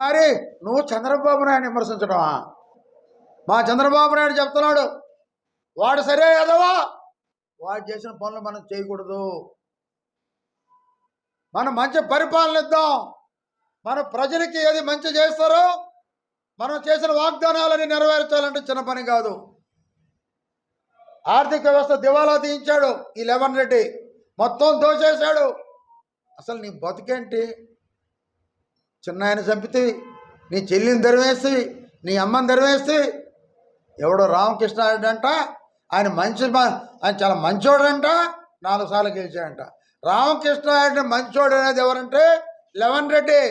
మరి నువ్వు చంద్రబాబు నాయుడు విమర్శించడమా మా చంద్రబాబు నాయుడు చెప్తున్నాడు వాడు సరే ఎదవా వాడు చేసిన పనులు మనం చేయకూడదు. మనం మంచి పరిపాలన ఇద్దాం. మన ప్రజలకి ఏది మంచి చేస్తారో మనం చేసిన వాగ్దానాలని నెరవేర్చాలంటే చిన్న పని కాదు. ఆర్థిక వ్యవస్థ దివాలా తీయించాడు ఈ లెవెన్ రెడ్డి. మొత్తం దోచేశాడు అసలు నీ బతుకేంటి? చిన్నాయన చంపితే నీ చెల్లిని దరివేసి నీ అమ్మని దరివేసి ఎవడో రామకృష్ణారెడ్డి అంట ఆయన మంచి ఆయన చాలా మంచోడంట నాలుగు సార్లు గెలిచాడంట. రామకృష్ణారెడ్డి మంచోడు అనేది ఎవరంటే లెవెన్ రెడ్డి.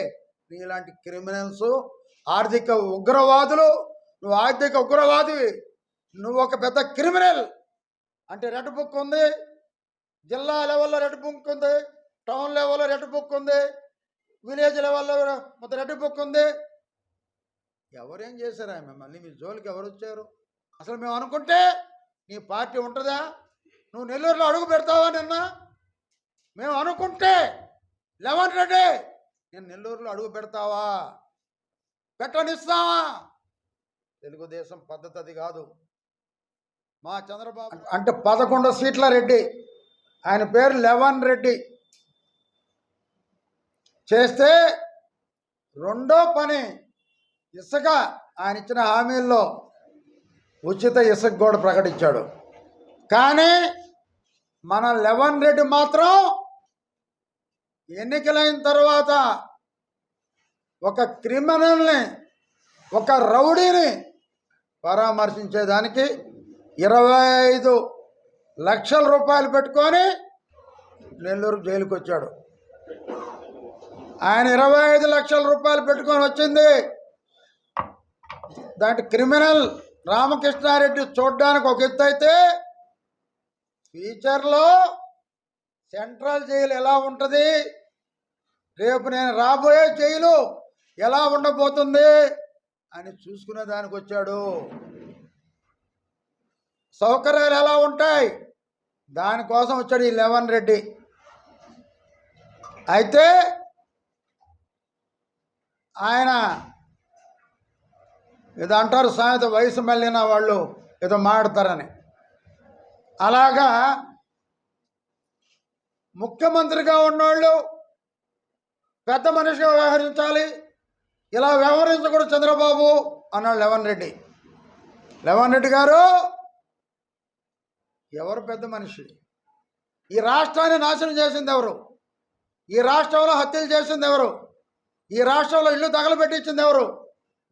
నీలాంటి క్రిమినల్స్ ఆర్థిక ఉగ్రవాదులు నువ్వు ఆర్థిక ఉగ్రవాదివి నువ్వు ఒక పెద్ద క్రిమినల్. అంటే రెడ్ బుక్ ఉంది జిల్లా లెవెల్లో రెడ్ బుక్ ఉంది టౌన్ లెవెల్లో రెడ్ బుక్ ఉంది విలేజ్ లెవెల్లో మొత్తం రెడ్ బుక్ ఉంది. ఎవరేం చేశారా మిమ్మల్ని మీ జోలికి ఎవరు వచ్చారు? అసలు మేము అనుకుంటే నీ పార్టీ ఉంటుందా? నువ్వు నెల్లూరులో అడుగు పెడతావా నిన్న? మేము అనుకుంటే లెవెన్ రెడ్డి నేను నెల్లూరులో అడుగు పెడతావా? పెట్టనిస్తావా? తెలుగుదేశం పద్ధతి అది కాదు. మా చంద్రబాబు అంటే పదకొండు సీట్ల రెడ్డి. ఆయన పేరు లెవెన్ రెడ్డి. చేస్తే రెండో పని ఇసుక ఆయన ఇచ్చిన హామీల్లో ఉచిత ఇసుక కూడా ప్రకటించాడు. కానీ మన లెవెన్ రెడ్డి మాత్రం ఎన్నికలైన తర్వాత ఒక క్రిమినల్ని ఒక రౌడీని పరామర్శించేదానికి ఇరవై ఐదు లక్షల రూపాయలు పెట్టుకొని నెల్లూరు జైలుకి వచ్చాడు ఆయన ఇరవై ఐదు లక్షల రూపాయలు పెట్టుకొని వచ్చింది. దాంట్ క్రిమినల్ రామకృష్ణారెడ్డి చూడడానికి ఒక ఎత్తు అయితే ఫ్యూచర్లో సెంట్రల్ జైలు ఎలా ఉంటుంది? రేపు నేను రాబోయే జైలు ఎలా ఉండబోతుంది అని చూసుకునే దానికి వచ్చాడు. సౌకర్యాలు ఎలా ఉంటాయి? దానికోసం వచ్చాడు ఈ లెవెన్ రెడ్డి. అయితే ఆయన ఏదో అంటారు సామెత వయసు మళ్ళిన వాళ్ళు ఏదో మాడతారని. అలాగా ముఖ్యమంత్రిగా ఉన్నవాళ్ళు పెద్ద మనిషిగా వ్యవహరించాలి. ఇలా వ్యవహరించకూడదు చంద్రబాబు అన్నాడు లెవన్ రెడ్డి. లెవన్ రెడ్డి గారు ఎవరు పెద్ద మనిషి? ఈ రాష్ట్రాన్ని నాశనం చేసింది ఎవరు? ఈ రాష్ట్రంలో హత్యలు చేసింది ఎవరు? ఈ రాష్ట్రంలో ఇల్లు తగలబెట్టించింది ఎవరు?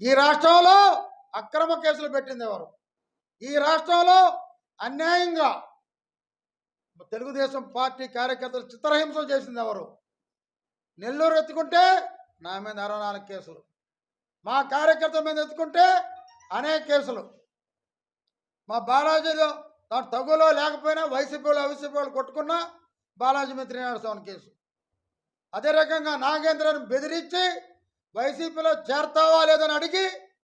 ఈ రాష్ట్రంలో అక్రమ కేసులు పెట్టింది ఎవరు? ఈ రాష్ట్రంలో అన్యాయంగా తెలుగుదేశం పార్టీ కార్యకర్తలు చిత్రహింసలు చేసింది ఎవరు? నెల్లూరు ఎత్తుకుంటే నా మీద అరవై నాలుగు కేసులు. మా కార్యకర్తల మీద ఎత్తుకుంటే అనేక కేసులు. మా బాలాజీలో దాని తగులో లేకపోయినా వైసీపీ వాళ్ళు వైసీపీ వాళ్ళు కొట్టుకున్నా బాలాజీ మీద త్రీ సెవెన్ కేసు. అదే రకంగా నాగేంద్రను బెదిరించి వైసీపీలో చేరతావా లేదని అడిగి